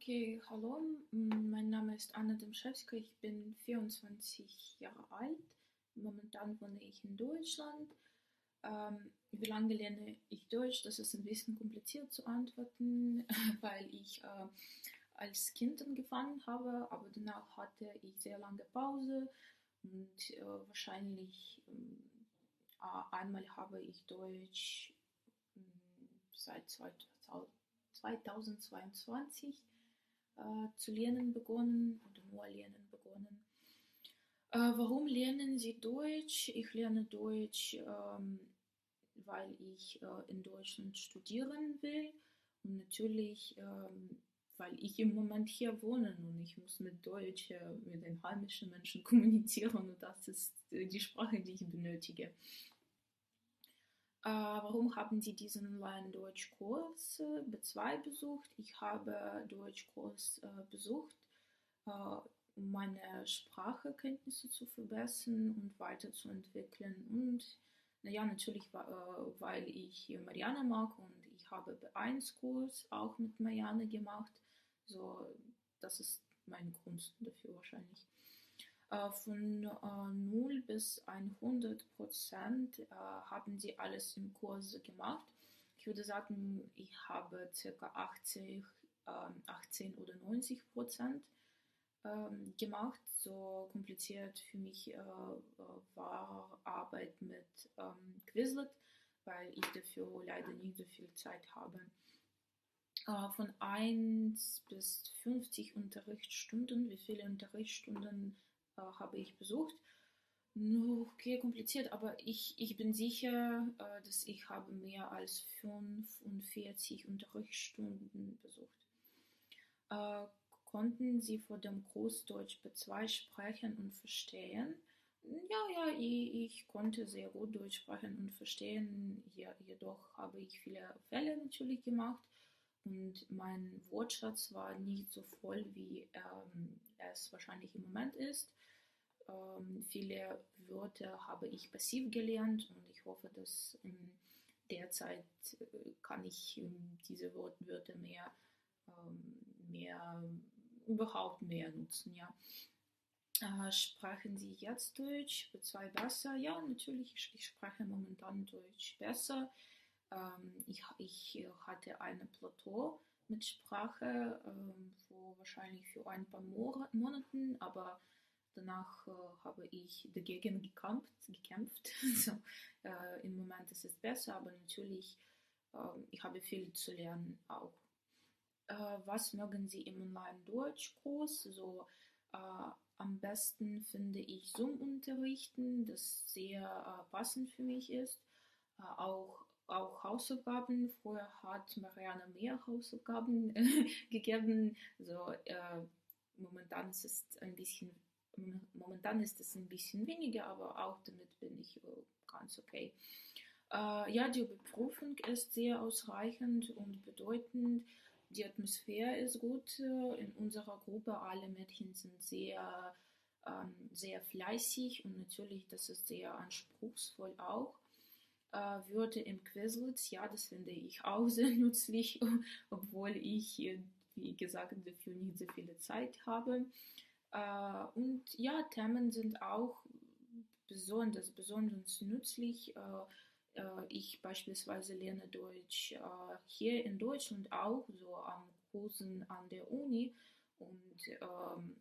Okay, hallo, mein Name ist Anna Demschewska, ich bin 24 Jahre alt. Momentan wohne ich in Deutschland. Ähm, wie lange lerne ich Deutsch? Das ist ein bisschen kompliziert zu antworten, weil ich äh, als Kind angefangen habe, aber danach hatte ich sehr lange Pause und äh, wahrscheinlich äh, einmal habe ich Deutsch seit 2022 äh, zu lernen begonnen oder nur lernen begonnen. Äh, warum lernen Sie Deutsch? Ich lerne Deutsch, ähm, weil ich äh, in Deutschland studieren will und natürlich, ähm, weil ich im Moment hier wohne und ich muss mit Deutsch, äh, mit den heimischen Menschen kommunizieren und das ist äh, die Sprache, die ich benötige. Äh, warum haben Sie diesen Online-Deutschkurs äh, B2 besucht? Ich habe Deutschkurs äh, besucht, um meine Sprachkenntnisse zu verbessern und weiterzuentwickeln. Und naja, natürlich, weil ich Marianne mag und ich habe B1-Kurs auch mit Marianne gemacht. So, das ist mein Grund dafür wahrscheinlich. Äh, von 0 äh, bis 100 Prozent äh, haben sie alles im Kurs gemacht. Ich würde sagen, ich habe circa 80, 18 oder 90 Prozent ähm, gemacht. So kompliziert für mich war Arbeit mit ähm, Quizlet, weil ich dafür leider nicht so viel Zeit habe. Von 1 bis 50 Unterrichtsstunden, wie viele Unterrichtsstunden äh, habe ich besucht. Okay, kompliziert, aber ich, ich bin sicher, äh, dass ich habe mehr als 45 Unterrichtsstunden besucht. Äh, konnten Sie vor dem Kurs Deutsch B2 sprechen und verstehen? Ja, ja, ich, ich, konnte sehr gut Deutsch sprechen und verstehen. Ja, jedoch habe ich viele Fälle natürlich gemacht und mein Wortschatz war nicht so voll, wie ähm, es wahrscheinlich im Moment ist. Ähm, viele Wörter habe ich passiv gelernt und ich hoffe, dass in der äh, kann ich ähm, diese Wörter mehr, ähm, mehr überhaupt mehr nutzen. Ja. Äh, sprechen Sie jetzt Deutsch B2 besser? Ja, natürlich, ich, spreche momentan Deutsch besser. Ähm, ich, ich hatte ein Plateau mit Sprache, ähm, wo wahrscheinlich für ein paar Monaten, aber Danach äh, habe ich dagegen gekämpft. gekämpft. so, äh, Im Moment ist es besser, aber natürlich, äh, ich habe viel zu lernen auch. Äh, was mögen Sie im Online-Deutschkurs? So, äh, am besten finde ich Zoom-Unterrichten, das sehr äh, passend für mich ist. auch auch Hausaufgaben. Vorher hat Marianne mehr Hausaufgaben gegeben. So, momentan ist es ein bisschen Momentan ist es ein bisschen weniger, aber auch damit bin ich äh, ganz okay. Äh, ja, die Überprüfung ist sehr ausreichend und bedeutend. Die Atmosphäre ist gut äh, in unserer Gruppe. Alle Mädchen sind sehr, ähm, sehr fleißig und natürlich, das ist sehr anspruchsvoll auch. Äh, Wörter im Quizlet, ja, das finde ich auch sehr nützlich, obwohl ich, wie gesagt, dafür nicht so viele Zeit habe. Äh, und ja, Themen sind auch besonders, besonders nützlich. Äh, äh, ich beispielsweise lerne Deutsch hier in Deutschland auch, so am Kursen an der Uni. Und ähm,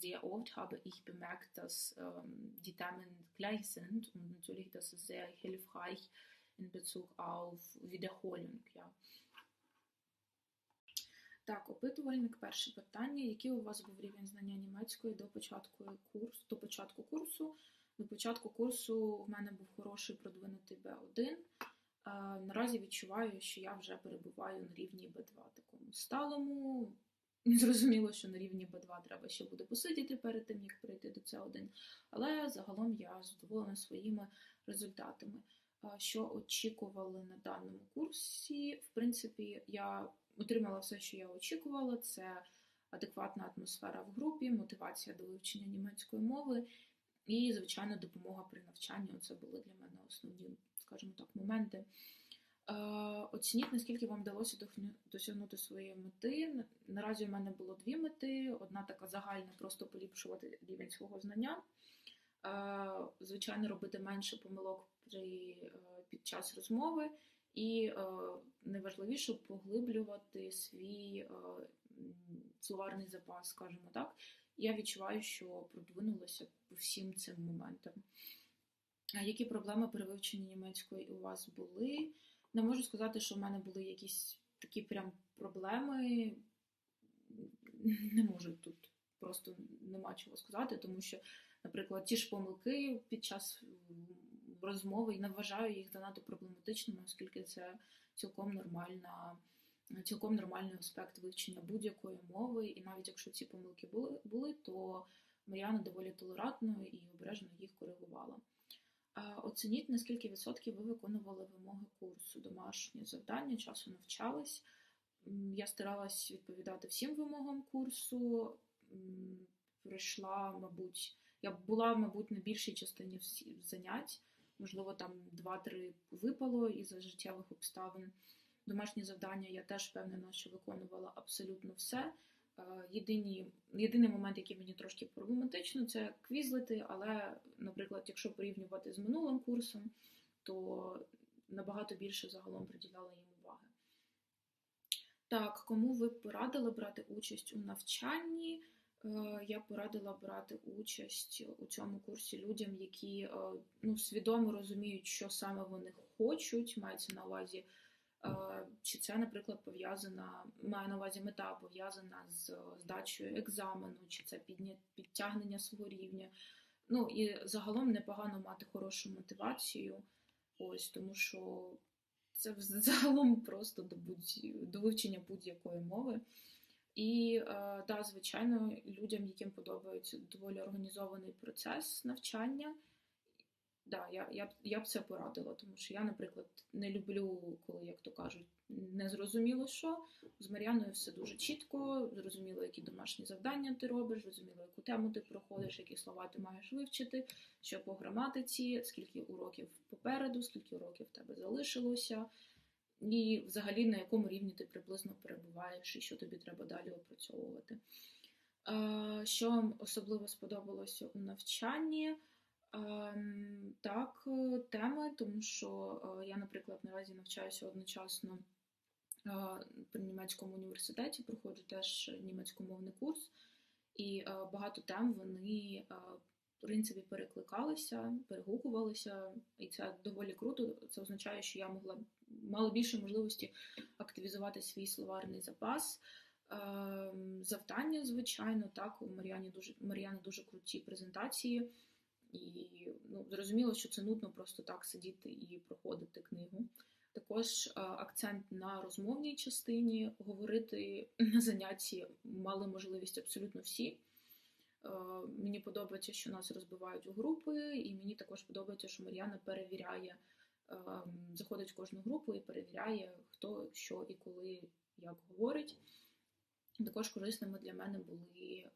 sehr oft habe ich bemerkt, dass ähm, die Themen gleich sind und natürlich, das ist sehr hilfreich in Bezug auf Wiederholung. Ja. Так, опитувальник, перше питання. Який у вас був рівень знання німецької до початку курсу? До початку курсу? До початку курсу в мене був хороший продвинутий B1. Наразі відчуваю, що я вже перебуваю на рівні B2 такому сталому. Зрозуміло, що на рівні B2 треба ще буде посидіти перед тим, як прийти до С1, але загалом я задоволена своїми результатами. Що очікували на даному курсі? В принципі, я отримала все, що я очікувала. Це адекватна атмосфера в групі, мотивація до вивчення німецької мови і, звичайно, допомога при навчанні. Це були для мене основні, скажімо так, моменти. Оцініть, наскільки вам вдалося досягнути своєї мети. Наразі у мене було дві мети: одна така загальна, просто поліпшувати рівень свого знання. Звичайно, робити менше помилок при, під час розмови, і найважливіше поглиблювати свій словарний запас, скажімо так. Я відчуваю, що продвинулася по всім цим моментам. Які проблеми при вивченні німецької у вас були? Не можу сказати, що в мене були якісь такі прям проблеми. Не можу тут просто нема чого сказати, тому що, наприклад, ті ж помилки під час розмови і не вважаю їх занадто проблематичними, оскільки це цілком нормальна. Цілком нормальний аспект вивчення будь-якої мови, і навіть якщо ці помилки були, були то Маріана доволі толерантно і обережно. Оцініть, наскільки відсотків ви виконували вимоги курсу, домашні завдання, часу навчались. Я старалась відповідати всім вимогам курсу. Прийшла, мабуть, я була, мабуть, на більшій частині занять, можливо, там 2-3 випало із-за життєвих обставин. Домашні завдання я теж впевнена, що виконувала абсолютно все. Єдині, Єдиний момент, який мені трошки проблематично, це квізлити, але, наприклад, якщо порівнювати з минулим курсом, то набагато більше загалом приділяла їм уваги. Так, кому ви порадили брати участь у навчанні? Е, я порадила брати участь у цьому курсі людям, які е, ну, свідомо розуміють, що саме вони хочуть, мається на увазі. Чи це, наприклад, пов'язана, маю на увазі мета пов'язана з здачею екзамену, чи це підтягнення свого рівня. Ну і загалом непогано мати хорошу мотивацію, ось тому що це загалом просто до будь до вивчення будь-якої мови. І да, звичайно, людям, яким подобається доволі організований процес навчання. Да, я я, б я б це порадила, тому що я, наприклад, не люблю, коли, як то кажуть, не зрозуміло що. З Мар'яною все дуже чітко, зрозуміло, які домашні завдання ти робиш, зрозуміло, яку тему ти проходиш, які слова ти маєш вивчити, що по граматиці, скільки уроків попереду, скільки уроків в тебе залишилося, і взагалі на якому рівні ти приблизно перебуваєш і що тобі треба далі опрацьовувати. Що вам особливо сподобалося у навчанні? Ем, так, е, теми, тому що е, я, наприклад, наразі навчаюся одночасно е, при німецькому університеті, проходжу теж німецькомовний курс, і багато тем вони в принципі перекликалися, перегукувалися, і це доволі круто. Це означає, що я могла мала більше можливості активізувати свій словарний запас. Ем, завдання, звичайно, так, у Мар'яні дуже Мар'яни дуже круті презентації. І ну, зрозуміло, що це нудно просто так сидіти і проходити книгу. Також акцент на розмовній частині говорити на занятті мали можливість абсолютно всі. Мені подобається, що нас розбивають у групи, і мені також подобається, що Мар'яна перевіряє, заходить в кожну групу і перевіряє, хто що і коли як говорить. Також корисними для мене були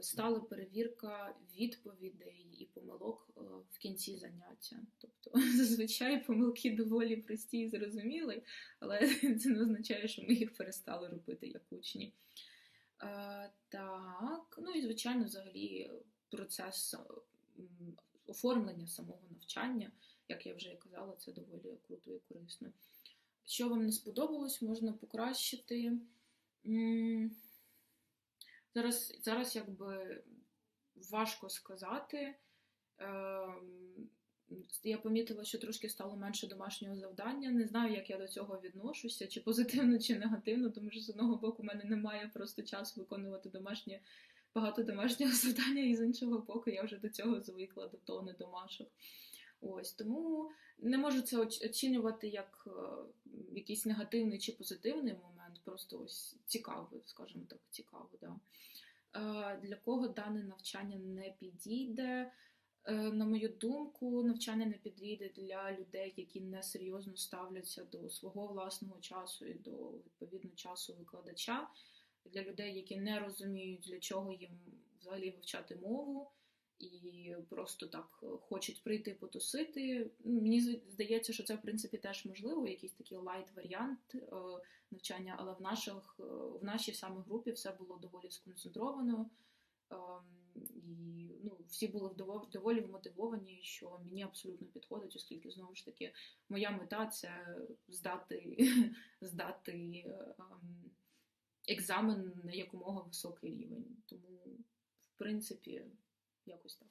стала перевірка відповідей і помилок е, в кінці заняття. Тобто, зазвичай помилки доволі прості і зрозуміли, але це не означає, що ми їх перестали робити як учні. Е, так, ну і звичайно, взагалі, процес оформлення самого навчання, як я вже і казала, це доволі круто і корисно. Що вам не сподобалось, можна покращити. Зараз зараз якби важко сказати. Ем, я помітила, що трошки стало менше домашнього завдання. Не знаю, як я до цього відношуся, чи позитивно, чи негативно, тому що з одного боку в мене немає просто часу виконувати домашнє, багато домашнього завдання, і з іншого боку, я вже до цього звикла до тони домашок. Ось тому не можу це оцінювати як е, якийсь негативний чи позитивний момент, просто ось цікаво, скажімо так, цікаво. Да. Е, для кого дане навчання не підійде? Е, на мою думку, навчання не підійде для людей, які несерйозно ставляться до свого власного часу і до відповідно часу викладача, для людей, які не розуміють, для чого їм взагалі вивчати мову і просто так хочуть прийти потусити. Мені здається, що це в принципі теж можливо, якийсь такий лайт-варіант навчання, але в наших в нашій саме групі все було доволі сконцентровано. І ну, всі були доволі вмотивовані, що мені абсолютно підходить, оскільки знову ж таки моя мета це здати здати ем, екзамен на якомога високий рівень. Тому, в принципі, якось так.